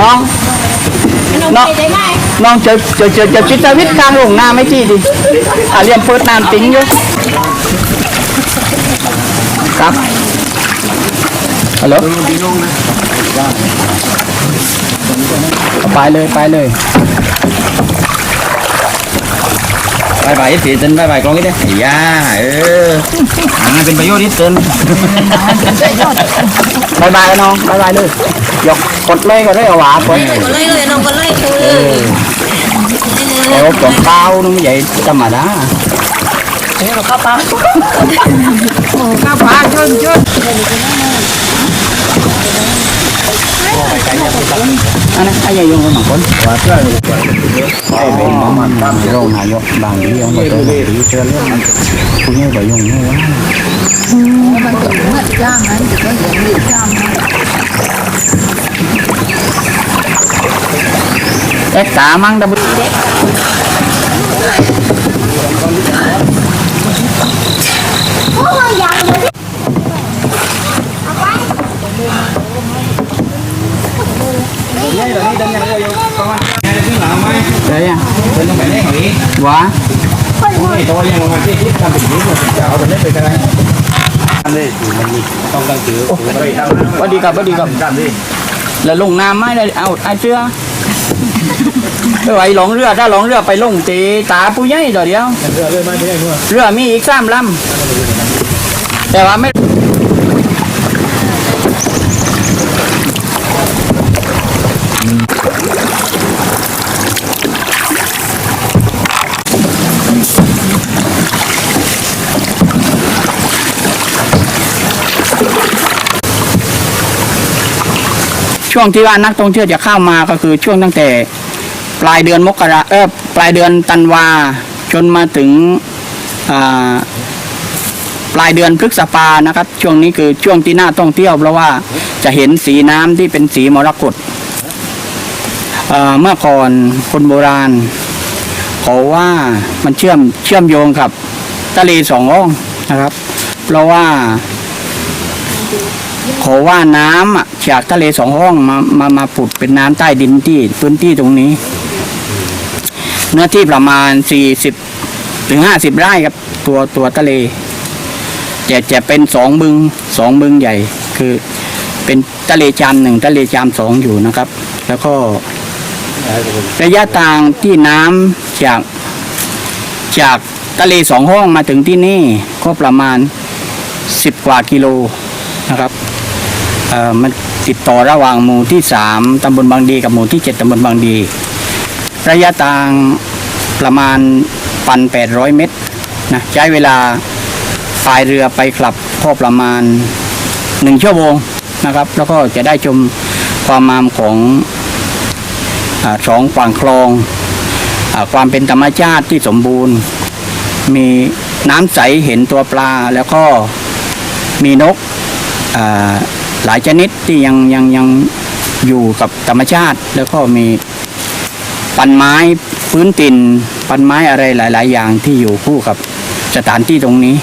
น้อง น้องน้องจะจะจะจะจิตวิทย์กลางหลงหน้าไม่จี้ดิอาเรียมเฟิร์สนานติ้งอยู่ครับฮัลโหลไปเลยไปเลยายบายสีเต้นบายบายกล้องนี้เด้ไอ้ย่าเอออ่าเป็นประโยชน์ที่เต้นบายบายน้องบายบายเลยยกกดเลยก็ได้เอาหวาไปก็เลยเลยน้องก็เลยคือเลยแต่ว่าของเปล่า nó mới vậy ธรรมดาข้าวปลาข้าวปลาชนชนอันนั้นไอ้ยายงกันบางคนว่าเพื่อนไอ้เป็นมันโรงนายกบางทีเอามาตัวดีเจอเรื่องมันคุ ณยังก็ยงนี่วะมันถึงเมื่อจ้างนั้นจะก็ยังมีจ้างนะเอ็กซ์ตา มั่งดับใช่ยังเป็นต้องไปเล่นของนี้วะไอ้ตัวยังมันที่ที่ทำเป็นนี้หมดจะเอาตัวนี้ไปกันไรทำเลยมันต้องตั้งถือวัดีครับวัสดีครับแล้วลงน้ำไหมเลยเอาไอ้เสื้อไม่ไหวหลงเรือถ้าหลงเรือไปลงตีตาผู้ใหญ่ต่อเดียวเรือเรือมาที่ไหนเมื่อเรือมีอีกสามลำแต่ว่าไม่ ช่วงที่ว่านักท่องเที่ยวจะเข้ามาก็คือช่วงตั้งแต่ปลายเดือนมกราเออปลายเดือนตันวาจนมาถึงปลายเดือนพฤษภานะครับ ช่วงนี้คือช่วงที่น่าท่องเที่ยว เพราะว่าจะเห็นสีน้ำที่เป็นสีมรกตเเมื่อก่อนคนโบราณเขาว่ามันเชื่อมเชื่อมโยงกับทะเลสองอ้องนะครับ เพราะว่า ขาว่าน้ำจากทะเลสองห้องมามามาผุดเป็นน้ำใต้ดินที่พื้นที่ตรงนี้ เนื้อที่ประมาณ40ถึง50ไร่ครับ ตัวตัวทะเลจะจะเป็นสองบึงสองบึงใหญ่ คือเป็นทะเลจามหนึ่งทะเลจามสองอยู่นะครับ แล้วก็ระยะทางที่น้ำจากจากทะเลสองห้องมาถึงที่นี่ก็ประมาณ10กว่ากิโล นะครับมันติดต่อระหว่างหมู่ที่สามตำบลบางดีกับหมู่ที่เจ็ดตำบลบางดี ระยะทางประมาณพันแปดร้อยเมตรนะใช้เวลาพายเรือไปกลับก็ประมาณหนึ่งชั่วโมงนะครับ แล้วก็จะได้ชมความงามของอสองฝั่งคลองอความเป็นธรรมชาติที่สมบูรณ์ มีน้ำใสเห็นตัวปลาแล้วก็มีนก หลายชนิดที่ยังยังยังอยู่กับธรรมชาติ แล้วก็มีปันไม้พื้นตินปันไม้อะไรหลาย ๆ อย่างที่อยู่คู่กับสถานที่ตรงนี้